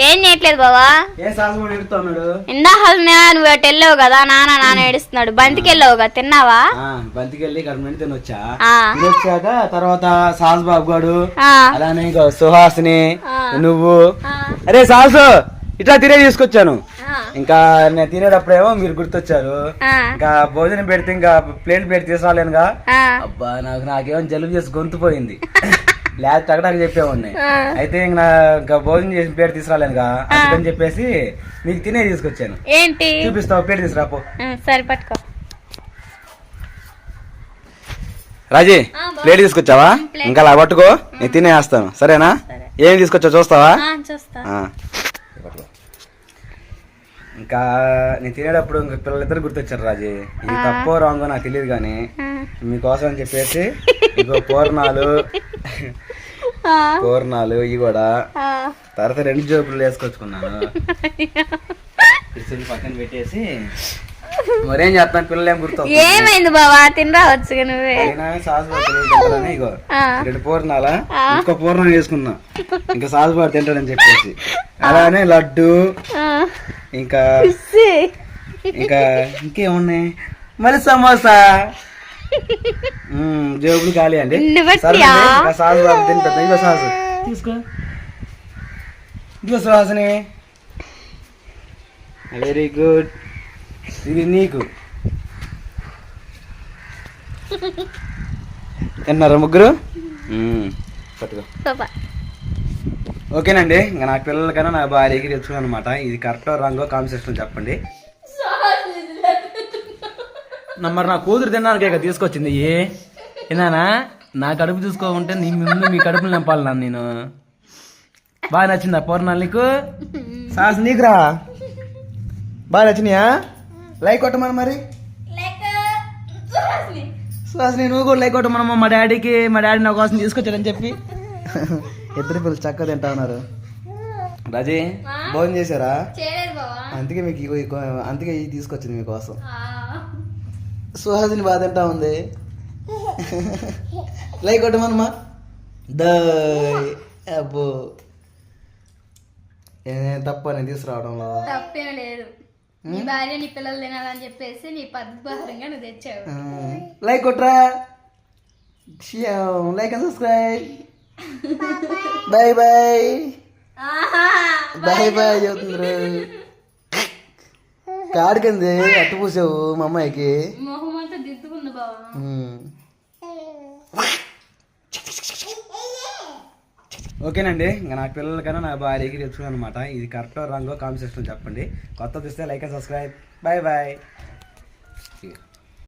ఏం చేయట్లేదు బావా. ఇందాక నువ్వు అటు వెళ్ళావు కదా నాన్న నాన్న ఏడుస్తున్నాడు. బంతికి వెళ్ళావు కదా తిన్నావా? బంతికి వెళ్ళి గవర్నమెంట్ తినొచ్చా? తర్వాత సాస్ బాబు ఆ. అలానే ఇంకో సుహాసిని. నువ్వు. అరే సాసు ఇట్లా తినే తీసుకొచ్చాను. ఇంకా నేను తినేటప్పుడేమో మీరు గుర్తొచ్చారు. ఇంకా భోజనం పెడితే ఇంకా ప్లేట్ పెట్టి తీసుకురాలేనుగా? ఆ. అబ్బా నాకు నాకేమో జలుబు చేసి గొంతు పోయింది. లేదా టగటాక చెప్పేవాడిని. అయితే ఇంక నా ఇంకా భోజనం చేసిన ప్లేట్ తీసుకురాలేనుగా అందుకని చెప్పేసి నీకు తినే తీసుకొచ్చాను ఏంటి చూపిస్తావు ప్లేట్ తీసుకురాపో సరే పట్టుకో రాజీ. ప్లేట్ తీసుకొచ్చావా. ఇంకా అలా పట్టుకో నేను తినేస్తాను సరేనా సరే. ఏం తీసుకొచ్చావు చూస్తావా. ఇంకా నేను తినేటప్పుడు ఇంకా పిల్లలిద్దరు గుర్తొచ్చారు రాజీ ఇది తప్పో రాంగో నాకు తెలియదు కానీ. మీకోసం అని చెప్పేసి ఇగో పూర్ణాలు. పూర్ణాలు ఇవి కూడా. తర్వాత రెండు జోబులు వేసుకొచ్చుకున్నాను. పక్కన పెట్టేసి. మరేం చేస్తాను పిల్లలు ఏం గుర్తు ఏమైంది బావా? తిని రావచ్చు నువ్వే సాసు ఇగో. రెండు పూర్ణాలా. ఇంకో పూర్ణం వేసుకున్నా. ఇంకా సాసు పాడు తింటాడని చెప్పేసి. అలానే లడ్డు. ఇంకా. ఇంకా ఇంకేమున్నాయి? మళ్ళీ సమోసా. జేబులు ఖాళీ అండి. సాసు తింటుంది ఇగో సాసు తీసుకో. ఇగో సుహాసిని వెరీ గుడ్ ఇది నీకు. తిన్నారా ముగ్గురు? పట్టుకో. ఓకేనండి ఇంకా నా పిల్లలకైనా నా భార్యకి తెచ్చుకున్నాను అనమాట ఇది కరెక్ట్ రంగో కాన్సెప్ట్ చెప్పండి. మరి నా కూతురు తినడానికి ఇక తీసుకొచ్చింది. ఏ? ఏనానా నా కడుపు చూసుకోకుంటే నీ ముందు మీ కడుపులు నింపాలి నన్ను నేను. బాగా నచ్చిందా పూర్ణాలు నీకు? సాస్ నీకురా? బాగా నచ్చినాయా? లైక్ కొట్టమని మరి. సుహాసిని నువ్వు కూడా లైక్ కొట్టమనమ్మా. మా డాడీకి మా డాడీ నా కోసం తీసుకొచ్చాడని చెప్పి. ఇద్దరు పిల్లలు చక్కగా తింటా ఉన్నారు. రాజీ భోజనం చేశారా? అందుకే మీకు అందుకే ఇది తీసుకొచ్చింది మీకోసం. ఆ. సుహాసిని బాగా తింటా ఉంది? లైక్ కొట్టమనమ్మా. దయ్ అబ్బో. తప్ప నేను తీసుకురావడంలో. తప్పేం లేదు. నీ భార్య నీ పిల్లలు తినాలని చెప్పేసి నీ పద్ధతిపరంగా నువ్వు తెచ్చావు. లైక్ కొట్రా. Like and subscribe. Bye bye bye bye చెబుతుండ్రు కాడికింది అట్టు పూసావు మా అమ్మాయికి. ఓకేనండి ఇంకా నా పిల్లలకైనా నా భార్యకి తెచ్చుకున్నాను అనమాట ఇది కరెక్ట్ రంగు కాన్సెప్ట్ చెప్పండి. కొత్త చూస్తే like and subscribe. Bye bye